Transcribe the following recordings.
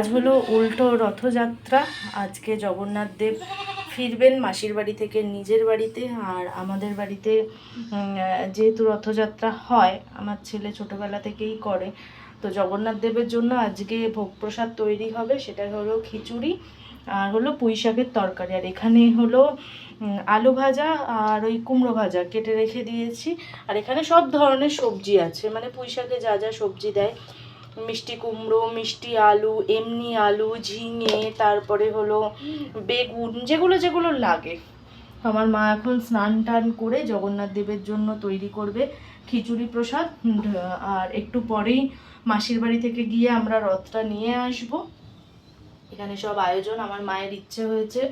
আজ হলো উল্টো রথযাত্রা। আজকে জগন্নাথ দেব ফিরবেন মাসির বাড়ি থেকে নিজের বাড়িতে। আর আমাদের বাড়িতে যেহেতু রথযাত্রা হয়, আমার ছেলে ছোটবেলা থেকেই করে। তো জগন্নাথ দেবের জন্য আজকে ভোগ প্রসাদ তৈরি হবে, সেটা হলো খিচুড়ি আর হলো পুঁই শাকের তরকারি। আর এখানে হলো আলু ভাজা আর ওই কুমড়ো ভাজা কেটে রেখে দিয়েছি। আর এখানে সব ধরনের সবজি আছে মানে পুঁই শাকে যা যা সবজি দেয়। মিষ্টি কুমড়ো, মিষ্টি আলু, এমনি আলু, ঝিঙে, তারপরে হলো বেগুন, যেগুলো যেগুলো লাগে। আমার মা এখন স্নান টান করে জগন্নাথ দেবের জন্য তৈরি করবে খিচুড়ি প্রসাদ। আর একটু পরেই মাসির বাড়ি থেকে গিয়ে আমরা রথটা নিয়ে আসব। এখানে সব আয়োজন আমার মায়ের ইচ্ছে হয়েছে।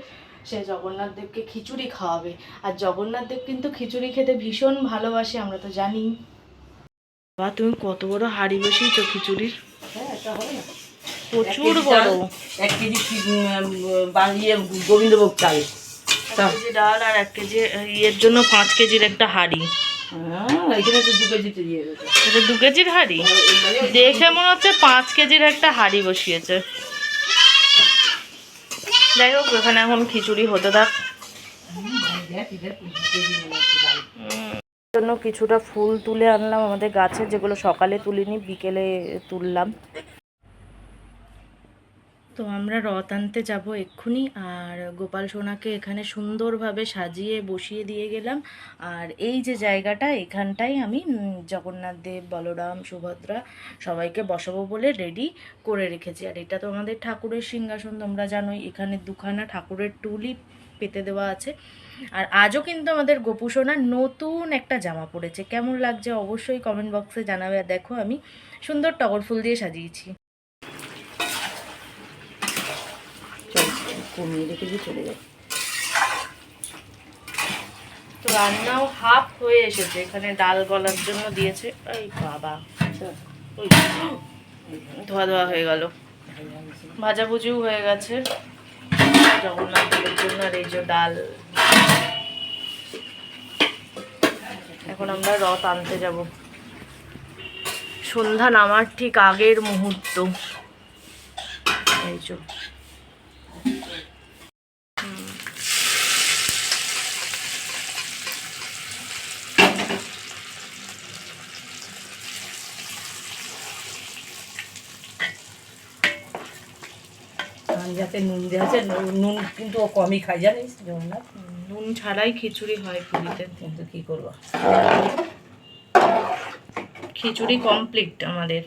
সে জগন্নাথ দেবকে খিচুড়ি খাওয়াবে। আর জগন্নাথ দেব কিন্তু খিচুড়ি খেতে ভীষণ ভালোবাসে, আমরা তো জানি। বা তুমি কত বড় হাড়ি বসিয়েছো খিচুড়ির? প্রচুর বড়। এক কেজি বানিয়ে গোবিন্দভোগ চাল। কেজি ডাল আর এক কেজি ইয়ের জন্য পাঁচ কেজির একটা হাড়ি। হ্যাঁ, দু এটা কেজির হাড়ি? দেখে মনে হচ্ছে পাঁচ কেজির একটা হাড়ি বসিয়েছে। যাই হোক এখানে এখন খিচুড়ি হতে থাক। উম, জন্য কিছুটা ফুল তুলে আনলাম আমাদের গাছে, যেগুলো সকালে তুলিনি, বিকেলে তুললাম। তো আমরা রথ আনতে যাব এক্ষুনি, আর গোপাল সোনাকে এখানে সুন্দরভাবে সাজিয়ে বসিয়ে দিয়ে গেলাম। আর এই যে জায়গাটা, এখানটাই আমি জগন্নাথ দেব, বলরাম, সুভদ্রা সবাইকে বসাবো বলে রেডি করে রেখেছি। আর এটা তো আমাদের ঠাকুরের সিংহাসন, তোমরা জানোই, এখানে দুখানা ঠাকুরের টুলি পেতে দেওয়া আছে। আর আজও কিন্তু আমাদের গোপু সোনা নতুন একটা জামা পরেছে। কেমন লাগছে অবশ্যই কমেন্ট বক্সে জানাবে। আর দেখো আমি সুন্দর টগর ফুল দিয়ে সাজিয়েছি। কমিয়ে রেখে দিয়ে চলে যাবে তো রান্নাও হাফ হয়ে এসেছে। এখানে ডাল গলার জন্য দিয়েছে। এই বাবা। ওই ধোয়া ধোয়া হয়ে গেল। ভাজাভুজিও হয়ে গেছে। জগন্নাথ দেবের জন্য আর এই যে ডাল এখন আমরা রথ আনতে যাব। সন্ধ্যা নামার ঠিক আগের মুহূর্ত। এই যাতে নুন দেওয়া আছে, নুন- কিন্তু কমই খাই জানিস? জগন্নাথ। নুন ছাড়াই খিচুড়ি হয় পুরীতে। কিন্তু কি করব? খিচুড়ি কমপ্লিট আমাদের।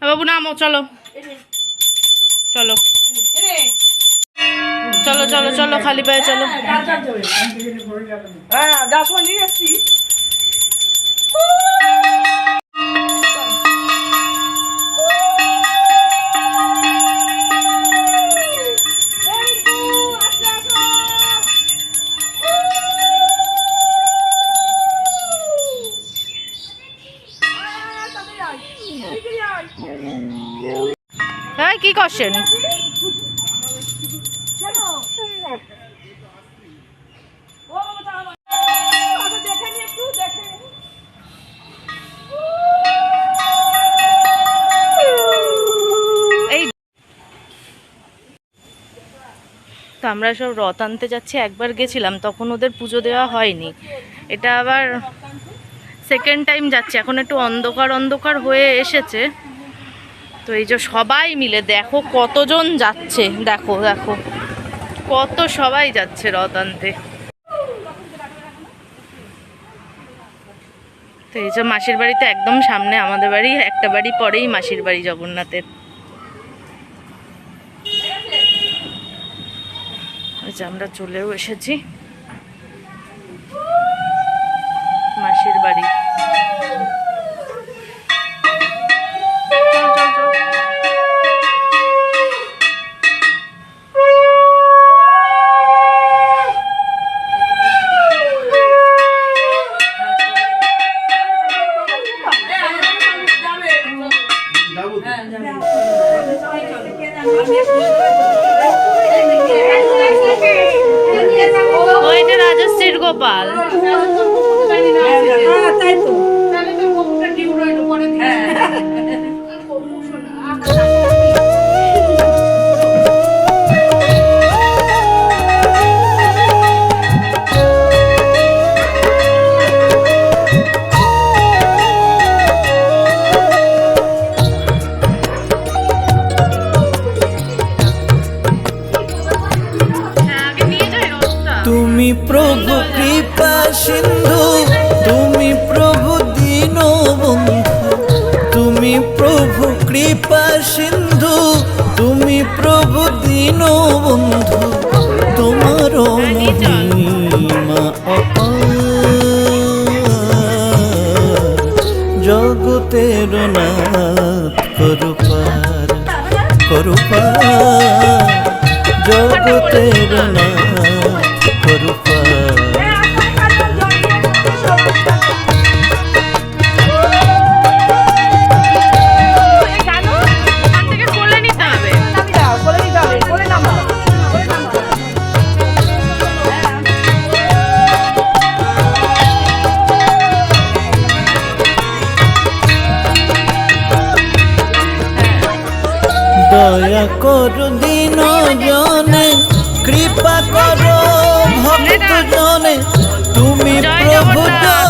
বাবু নামো চলো। চলো। চলো চলো চলো খালি পায়ে চলো। আমরা সব রথ আনতে যাচ্ছি, একবার গেছিলাম, তখন ওদের পুজো দেওয়া হয়নি। এটা আবার সেকেন্ড টাইম যাচ্ছে, এখন একটু অন্ধকার অন্ধকার হয়ে এসেছে। তো এই যে সবাই মিলে, দেখো কতজন যাচ্ছে, দেখো দেখো। কত সবাই যাচ্ছে রথ আনতে। তো এই যে মাসির বাড়িতে একদম সামনে, আমাদের বাড়ি, একটা বাড়ি পরেই মাসির বাড়ি জগন্নাথের। আমরা চলেও এসেছি। কৃপা সিন্ধু, তুমি প্রভু দীনবন্ধু। তুমি প্রভু কৃপা সিন্ধু, তুমি প্রভু দীনবন্ধু। তোমার মহিমা জগতের নাথ করুপার করুপার। জগতের নাথ করুপার। দয়া করু দিন জনে কৃপা করো ভক্ত জনে তুমি জয় প্রভু জগন্নাথ।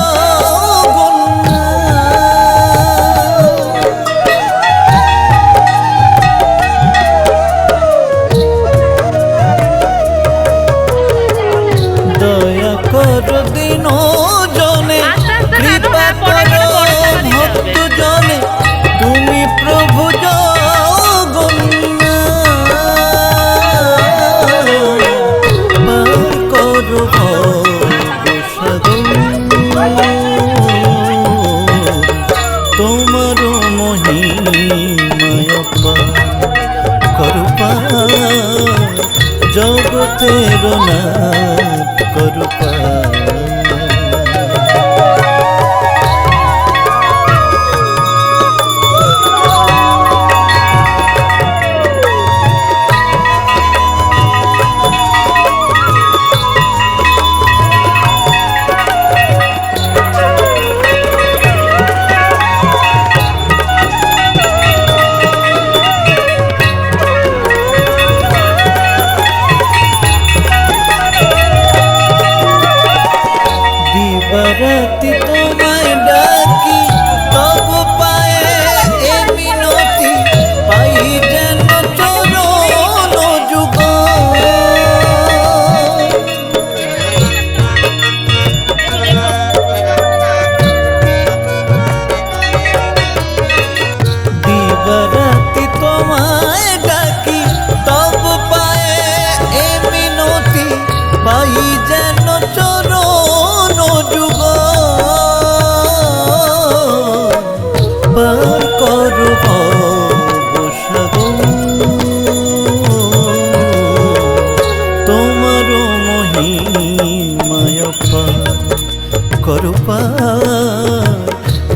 দিবারাতি তোমায় ডাকি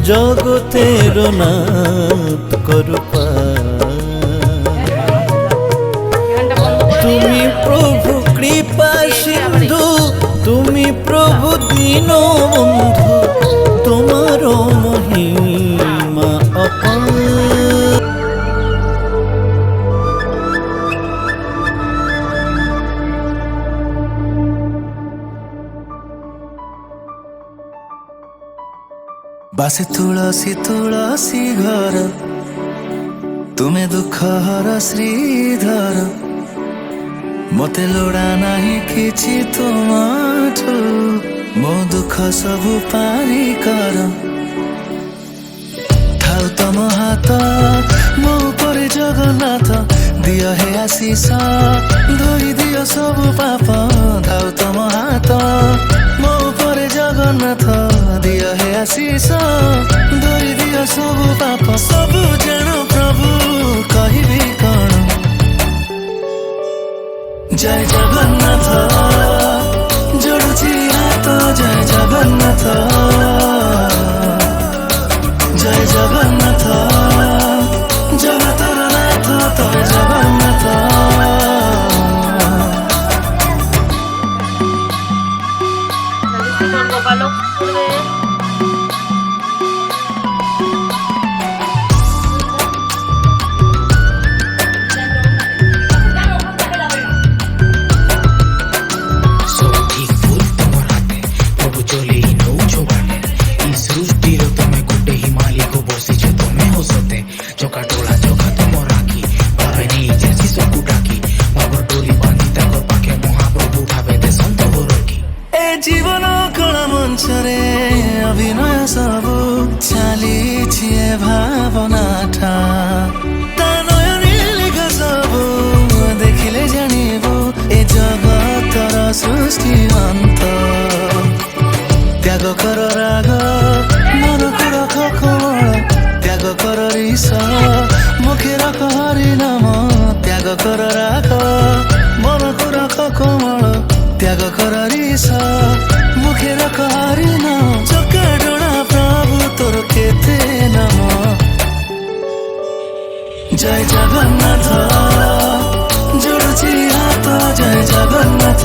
জগতের নাথ করুপা তুমি প্রভু কৃপা সিন্ধু তুমি প্রভু দীন ବାସି ତୁଳସୀ ତୁଳସୀ ଘର ତୁମେ ଦୁଃଖ ହର ଶ୍ରୀଧର। ମୋତେ ଲୋଡ଼ା ନାହିଁ କିଛି ତୁମଠୁ ମୋ ଦୁଃଖ ସବୁ ପାରି କର। ଥାଉ ତମ ହାତ ମୋ ଉପରେ ଜଗନ୍ନାଥ ଦିଅ ହେ ଆଶିଷ ଧୋଇ ଦିଅ ସବୁ ପାପ। ଥାଉ ତମ ହାତ ଜଗନ୍ନାଥ ଦିଅ ହେ ଆଶିଷ ଧରି ଦିଅ ସବୁ ପାପ ସବୁ ଜାଣୁ ପ୍ରଭୁ କହିବି କ'ଣ ଜୟ ଜଗନ୍ନାଥ ଯୋଡ଼ୁଛି ହାତ ଜୟ ଜଗନ୍ନାଥ ଜୟ ଜଗନ୍ନାଥ ସୃଷ୍ଟି ଅନ୍ତ ତ୍ୟାଗ କର ରାଗ ମନକୁ ରଖ କୋମଳ ତ୍ୟାଗ କର ରିସ ମୁଖେ ରଖ ହରି ନାମ ତ୍ୟାଗ କର ରାଗ ମନକୁ ରଖ କୋମଳ ତ୍ୟାଗ କର ରିସ মুখে রাখ হারি না চোখে ডোড়া প্রভু তোর কেতে নাম জয় জগন্নাথ জোড়ুছি হাত জয় জগন্নাথ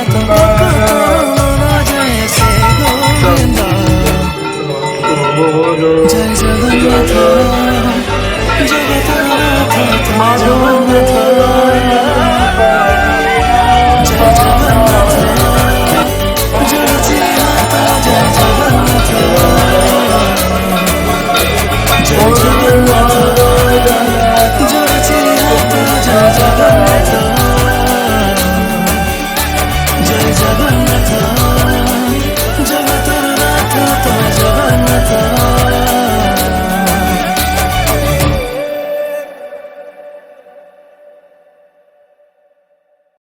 जगत न थी तुम्हारो न था